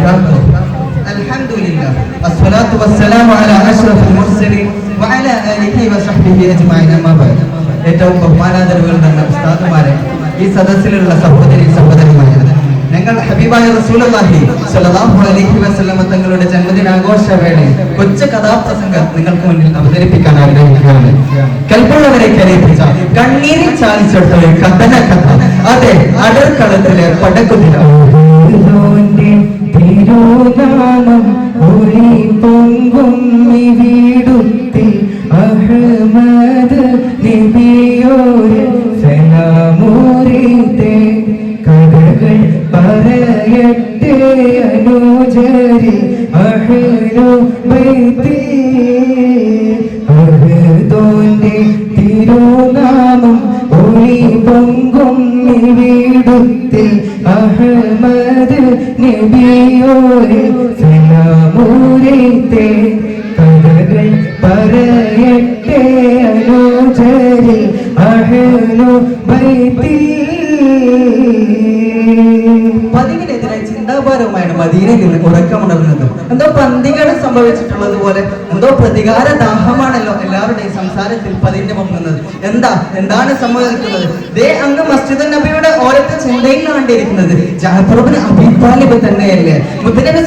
وبركاته الحمد لله الصلاة والسلام على أشرف المرسلين وعلى آله وصحبه أجمعين أما بعد ഏറ്റവും ബഹുമാനാദരവുകൾ തന്നെ ഉസ്താദുമാരെ ഈ സദസ്സിലുള്ള സഹോദരി സഹോദരിമാരെ ഞങ്ങൾ ഹബീബായ റസൂലുള്ളാഹി സ്വല്ലല്ലാഹു അലൈഹി വസല്ലമ തങ്ങളുടെ ജന്മദിനാഘോഷ വേളയിൽ കൊച്ചു കഥാപ്രസംഗം നിങ്ങൾക്ക് മുന്നിൽ അവതരിപ്പിക്കാൻ ആഗ്രഹിക്കുകയാണ് കൽപ്പുള്ളവരെ കരയിപ്പിച്ച കണ്ണീരിൽ ചാലിച്ചെടുത്ത ഒരു കഥന കഥ അതെ അടർക്കളത്തിലെ പടക്കുതിര ോന്റെ തിരുനാമം ഒളി പൊങ്കും വീടുത്തിൽ അഹ്മദ് നബിയോര് സലാമൂരിത്തെ കഥകൾ പറയട്ടെ അനുജരി അഹ്ലു ബൈത്തി അഹ്ദോന്റെ തിരുനാമം അഹമ്മദ് നബിയോരെ സലാമൂരത്തെ കഥകൾ പറയട്ടെ അനുചരി അഹ്ലു ബൈത്തി പതിവിനെതിരെ ചിന്താഭാരവുമായാണ് മദീനയിൽ നിന്ന് ഉറക്കമുണർന്നത്. എന്തോ പന്തികൾ സംഭവിച്ചിട്ടുള്ളത് പോലെ എന്തോ പ്രതികാര ദാഹമാണല്ലോ എല്ലാവരുടെയും സംസാരത്തിൽ പതിന്റെ പൊങ്ങുന്നത് എന്താ? എന്താണ് സംഭവിക്കുന്നത്? ദേ അങ്ങ് മസ്ജിദ് നബിയുടെ ഓരത്തെ ചിന്തയിൽ കണ്ടിരിക്കുന്നത്. ജാഫറുബിന് അബിത്താലിബ് തന്നെയല്ലേ?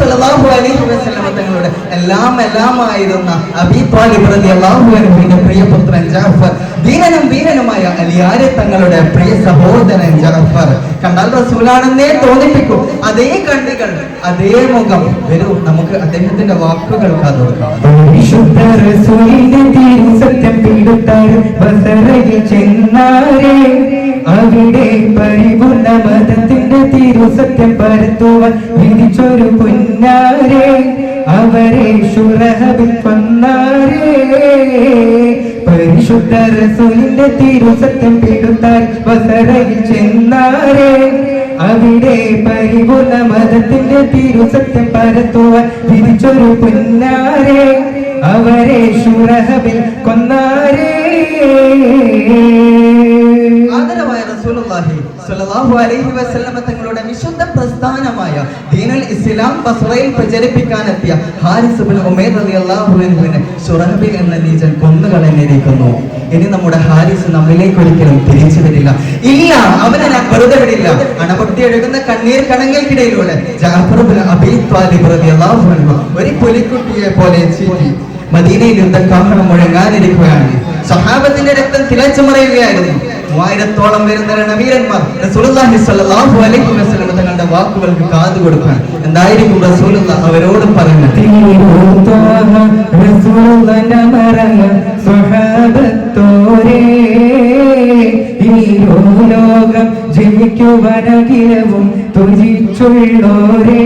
സല്ലല്ലാഹു അലൈഹി വസല്ലമ തങ്ങളുടെ എല്ലാം എല്ലാം ആയിരുന്ന അബി താലിബ് റളിയല്ലാഹു അൻഹുവിന്റെ പ്രിയപുത്രൻ ജാഫർ ദീനനും ദീനനുമായ അലിയാരെ തങ്ങളുടെ പ്രിയ സഹോദരൻ ജാഫർ. കണ്ടാൽ റസൂലാണെന്നേ തോന്നിപ്പിക്കും. അതേ കണ്ണുകൾ അതേ മുഖം. വരൂ നമുക്ക് അദ്ദേഹത്തിന്റെ വാക്കുകൾ കാതോർക്കാം പരിശുദ്ധ റസൂലിന്റെ തിരുസത്യം പീടുത്താർ ബസറയിൽ ചെന്നാരേ. അവിടെ പരിപൂർണ മതത്തിന്റെ തിരുസത്യം പരത്തുവാൻ വിധിച്ചൊരു പുന്നാരേ. അവരെ ശുറഹബിൽ കൊന്നാരേ. പരിശുദ്ധ റസൂലിന്റെ തിരുസത്യം പിടുത്താൻ വസറയിൽ ചെന്നാരേ. അവിടെ പരിപൂർണ മതത്തിന്റെ തിരുസത്യം പരത്തുവാൻ തിരിച്ചൊരു പുന്നാരെ. അവരെ ഷുറഹബിൽ കൊന്നാരേ. ആദരവായ റസൂലുള്ളാഹി സ്വല്ലല്ലാഹു അലൈഹി വസല്ലമ തങ്ങളുടെ വിശുദ്ധ പ്രസ്ഥാനമായ ദീനുൽ ഇസ്ലാം ബസ്രയിൽ പ്രചരിപ്പിക്കാനെത്തിയ ഹാരിസ് ഇബ്നു ഉമൈർ റളിയല്ലാഹു അൻഹുവിനെ ശുറഹബിൽ എന്ന നീചൻ കൊന്നുകളഞ്ഞിരിക്കുന്നു. ഇനി നമ്മുടെ ഹാരിസ് നമ്മിലേക്ക് ഒരിക്കലും തിരിച്ചു വരില്ല. ഇല്ല അവനെ ഞാൻ വെറുതെ വിടില്ല. അണപൊട്ടി ഒഴുകുന്ന കണ്ണീർ കണങ്ങൾക്കിടയിലൂടെ ജാഫർ ഇബ്നു അബീ ത്വാലിബ് റളിയല്ലാഹു അൻഹു ഒരു പുലിക്കുട്ടിയെ പോലെ ചീറ്റി മദീനയിൽ യുദ്ധക്കാഹളം മുഴങ്ങാനിരിക്കുകയാണ്. സഹാബത്തിന്റെ രക്തം തിളച്ചു മറയുകയായിരുന്നു മൂവായിരത്തോളം വരുന്ന രണവീരന്മാർ തങ്ങളുടെ വാക്കുകൾക്ക് കാതു കൊടുക്കാൻ എന്തായിരിക്കും റസൂലുള്ള അവരോട് പറയുന്നത്? ലോകം ജനിക്കുവനകിലവും തുജിച്ചുള്ളോരേ.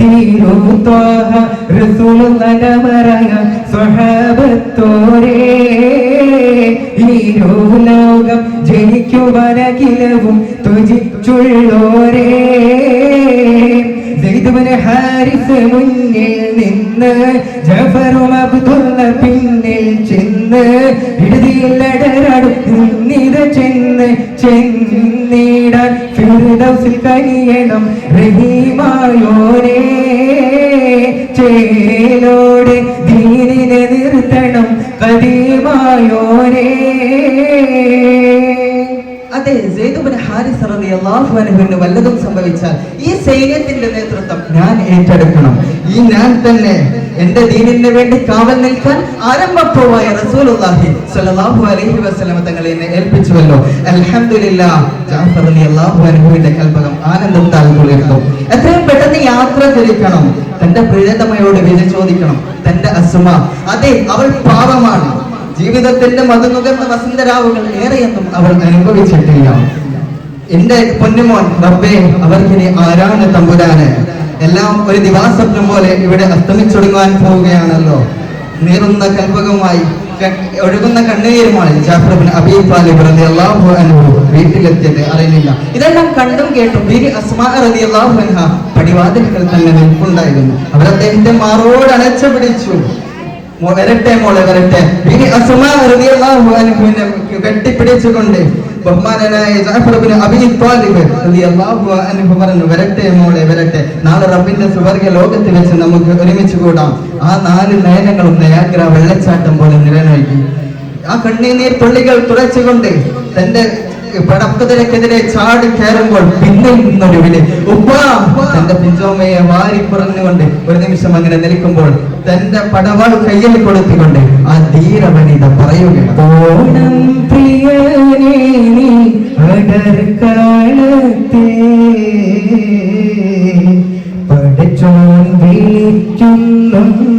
തീരുത്തോഹ റസൂലുള്ളനമറയ സ്വഹാബത്തോരേ ലോകം ജനിക്കുവനകിലവും തുജിച്ചുള്ളോരേ സെയ്ദുബിന് ഹാരിസ് മുന്നിൽ നിന്ന് ജഫറും അബ്ദുള്ള പിന്നിൽ ചെന്ന് ഇടുതിയിലടരാടും നിന്നിത ചെന്ന് ചെന്നിടാൻ ഫിർദൗസിൽ കനിയണം റഹീമായോരേ ചേലോടെ ദീനിനെ നിർത്തണം കദീമായോരേ അതെ സെയ്ദുബിന് ഹാരിസ് വല്ലതും സംഭവിച്ചാൽ ഈ സൈന്യത്തിന്റെ നേതൃത്വം ഞാൻ ഏറ്റെടുക്കണം. ഈ ഞാൻ തന്നെ എന്റെ ദീനിന് വേണ്ടി കാവൽ നിൽക്കാൻ ആരംഭപ്പോവായ റസൂലുള്ളാഹി സ്വല്ലല്ലാഹു അലൈഹി വസല്ലമ തങ്ങളെ എന്നെ ഏൽപ്പിച്ചുവല്ലോ. അലഹമുല്ലാഹുവിന്റെ ജാഫർ കൽപകം ആനന്ദത്താൽ കുളിർത്തു എത്രയും പെട്ടെന്ന് യാത്ര തിരിക്കണം. തന്റെ പ്രിയതമയോട് വിധ ചോദിക്കണം. തന്റെ അസുമ അതെ അവൾ പാവമാണ്. ജീവിതത്തിന്റെ മധുനുകർന്ന വസന്തരാവുകൾ ഏറെയൊന്നും അവർ അനുഭവിച്ചിട്ടില്ല. എന്റെ പൊന്നുമോൻ റബ്ബേ അവർക്കിനി ആരാണ് തമ്പുരാന്? എല്ലാം ഒരു ദിവാസ്വപ്നം പോലെ ഇവിടെ അസ്തമിച്ചൊടുങ്ങാൻ പോവുകയാണല്ലോ. നീറുന്ന കൽപകവുമായി ഒഴുകുന്ന കണ്ണീരുമായി ജാഫർ ബിൻ അബീ താലിബ് റളിയല്ലാഹു അൻഹു വീട്ടിലെത്തിയത് അറിയുന്നില്ല. ഇതെല്ലാം കണ്ടും കേട്ടും ബിരി അസ്മാ എല്ലാ അൻഹ പടിവാതിൽക്കൽ തന്നെ നിൽപ്പുണ്ടായിരുന്നു അവർ അദ്ദേഹത്തെ മാറോട് അണച്ചു പിടിച്ചു. വരട്ടെ മോളെ വരട്ടെ. ഇനി അസ്മാ റളിയല്ലാഹു അൻഹുവിനെ കെട്ടിപ്പിടിച്ചുകൊണ്ട് ബഹുമാനനായ ജാഫർ ഇബ്നു അബീ ത്വാലിബ് റളിയല്ലാഹു അൻഹു പറഞ്ഞു വരട്ടെ മോളെ വരട്ടെ. നാളെ റബ്ബിന്റെ സ്വർഗ ലോകത്തിൽ വെച്ച് നമുക്ക് ഒരുമിച്ച് കൂടാം. ആ നാല് നയനങ്ങളും നയാഗ്ര വെള്ളച്ചാട്ടം പോലെ നിലനിൽക്കി ആ കണ്ണീർ തുള്ളികൾ തുടച്ചുകൊണ്ട് തന്റെ പടക്കുതിരക്കെതിരെ ചാടി കയറുമ്പോൾ പിന്നിൽ നിന്നൊരു വിളി. ഉപ്പ തന്റെ പിഞ്ചോമയെ വാരി പറഞ്ഞുകൊണ്ട് ഒരു നിമിഷം അങ്ങനെ നിൽക്കുമ്പോൾ തന്റെ പടവാൾ കയ്യിൽ കൊടുത്തുകൊണ്ട് ആ ധീരവനിത പറയുകയാണ്. ഓണം പ്രിയനേ നീ അടർക്കാലത്തെ പഠിച്ചോൻ വിളിക്കുന്നുണ്ടതിൽ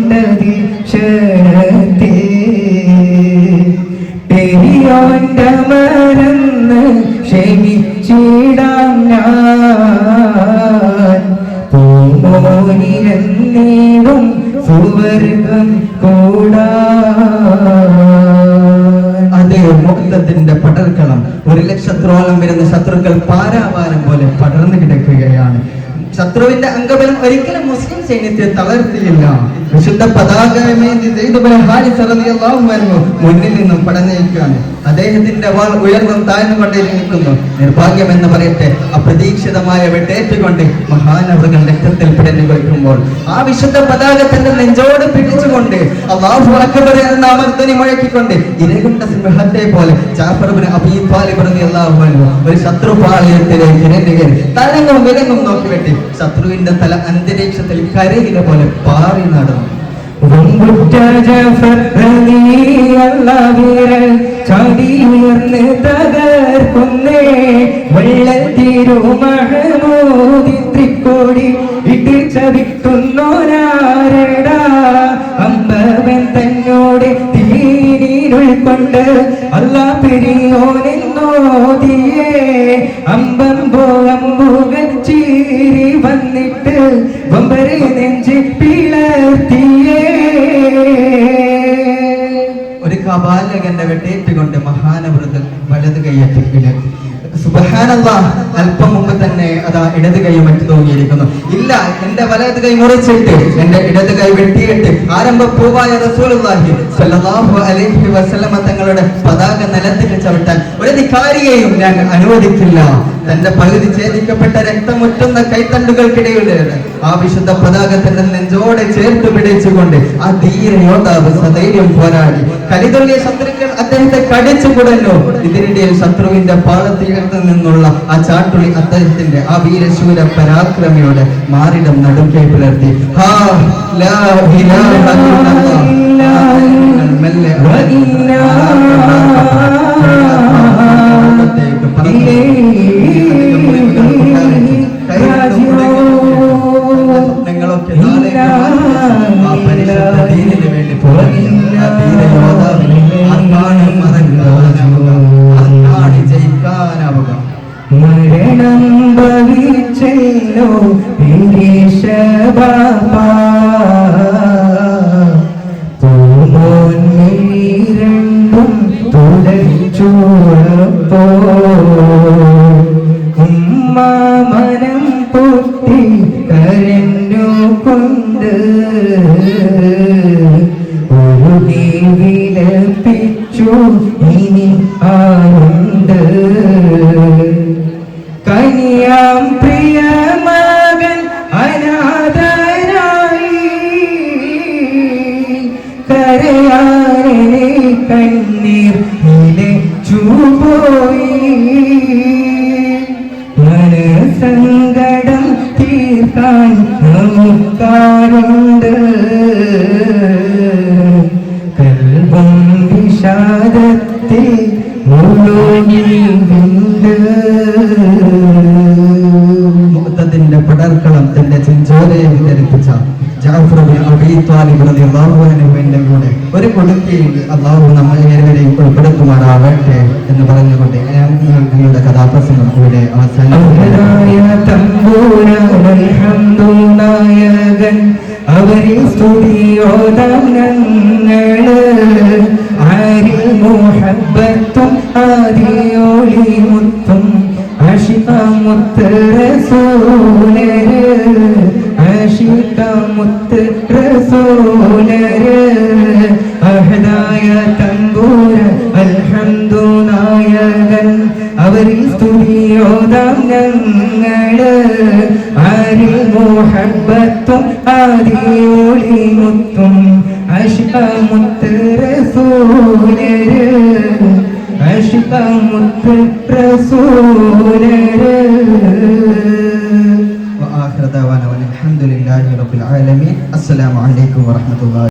അതേ മുക്തത്തിന്റെ പടർക്കളം ഒരു ലക്ഷത്തോളം വരുന്ന ശത്രുക്കൾ പാരാവാരം പോലെ പടർന്നു കിടക്കുകയാണ്. ശത്രുവിന്റെ അംഗബലം ഒരിക്കലും മുസ്ലിം സൈന്യത്തെ തളർത്തിയില്ല വിശുദ്ധ മുന്നിൽ നിന്നും പടനയിക്കുകയാണ് അദ്ദേഹത്തിന്റെ വാൾ ഉയർന്നും താഴ്ന്നുകൊണ്ടേ നിൽക്കുന്നു. നിർഭാഗ്യം എന്ന് പറയട്ടെ അപ്രതീക്ഷിതമായ വെട്ടേറ്റുകൊണ്ട് മഹാനവറുകൾ രക്തത്തിൽ പിടഞ്ഞു കൊടുക്കുമ്പോൾ ആ വിശുദ്ധ പതാക തന്റെ നെഞ്ചോട് പിടിച്ചുകൊണ്ട് അള്ളാഹു അക്ബർ എന്ന മുഴക്കിക്കൊണ്ട് ഇരകുണ്ട സിംഹത്തെ പോലെ ജാഫർ ഇബ്നു അബീ റളിയല്ലാഹു അൻഹു ഒരു ശത്രുപാളയത്തിലേക്ക് ഇരന്നു കയറി തലങ്ങും വിലങ്ങും നോക്കി വെട്ടി ശത്രുവിന്റെ തല അന്തരീക്ഷത്തിൽ കരയിലെ പോലെ പാറി നടന്നു. ചാടിയുയർന്ന് തകർക്കുന്നേ കൊണ്ട് അല്ലാ പെരിയോനെന്നോതിയേ അമ്പമ്പോ അമ്പുകൾ ചീരി വന്നിട്ട് വമ്പരെ നെഞ്ച് പിളർത്തിയേ. ഒരു കപാലകന്റെ വെട്ടേറ്റുകൊണ്ട് മഹാനവൃതൻ വലത് കൈയ്യത്തിൽ വിലക്കി സുബ്ഹാനല്ലാ അല്പം മുമ്പ് തന്നെ അതാ ഇടത് കൈ മറ്റു തോന്നിയിരിക്കുന്നു ഇല്ല എന്റെ വലത് കൈ മുറിച്ചിട്ട് എന്റെ ഇടത് കൈ വെട്ടിയിട്ട് ആരംഭ പൂവായ റസൂലുള്ളാഹി സ്വല്ലല്ലാഹു അലൈഹി വസല്ലമ തങ്ങളുടെ പതാക നിലത്തിൽ ചവിട്ടാൻ ഒരു ധിക്കാരിയെയും ഞാൻ അനുവദിക്കില്ല. തന്റെ പകുതി ഛേദിക്കപ്പെട്ട രക്തമുറ്റുന്ന കൈത്തണ്ടുകൾക്കിടയിലൂടെ ആ വിശുദ്ധ പതാകത്തിന്റെ നെഞ്ചോടെ ചേർത്ത് പിടിച്ചുകൊണ്ട് ആ ധീര യോദ്ധാവ് സധൈര്യം പോരാടി. കലിതുള്ളിയ ശത്രുക്കൾ അദ്ദേഹത്തെ കടിച്ചു കുടഞ്ഞു. ഇതിനിടയിൽ ശത്രുവിന്റെ പാളത്തീരത്ത് നിന്നുള്ള ആ ചാട്ടുളി അദ്ദേഹത്തിന്റെ ആ വീരശൂര പരാക്രമിയോട് മാറിടം നടുക്കെ പുലർത്തി ഹാ ഒരു വിലപ്പിച്ചു ഇനി ആരുണ്ട് കനിയാം പ്രിയ അബീ റളിയല്ലാഹു അൻഹുവിന്റെ കൂടെ ഒരു കൊടുക്കയിൽ അള്ളാഹു നമ്മൾ ഏവരെയും ഉൾപ്പെടുത്തുമാറാവട്ടെ എന്ന് പറഞ്ഞുകൊണ്ട് നിങ്ങളുടെ കഥാപ്രസംഗം ഇവിടെ അവസാനം ആഷിഖമുത്ത് റസൂലര് അഹദായ തമ്പൂര അൽഹംദുനായകൻ ഓതാം ഞങ്ങള് ആരിൽ മുഹബത്തും ആദിയോളി മുത്തും അഷ്കമുത്ത് റസൂലര് അഷ്കമുത്ത് റസൂലര് وآخر دعوانا അലഹമുല്ലാ റബുൽ ആലമീൻ. അസ്സലാമലൈക്കും വാഹമത്തല്ലാ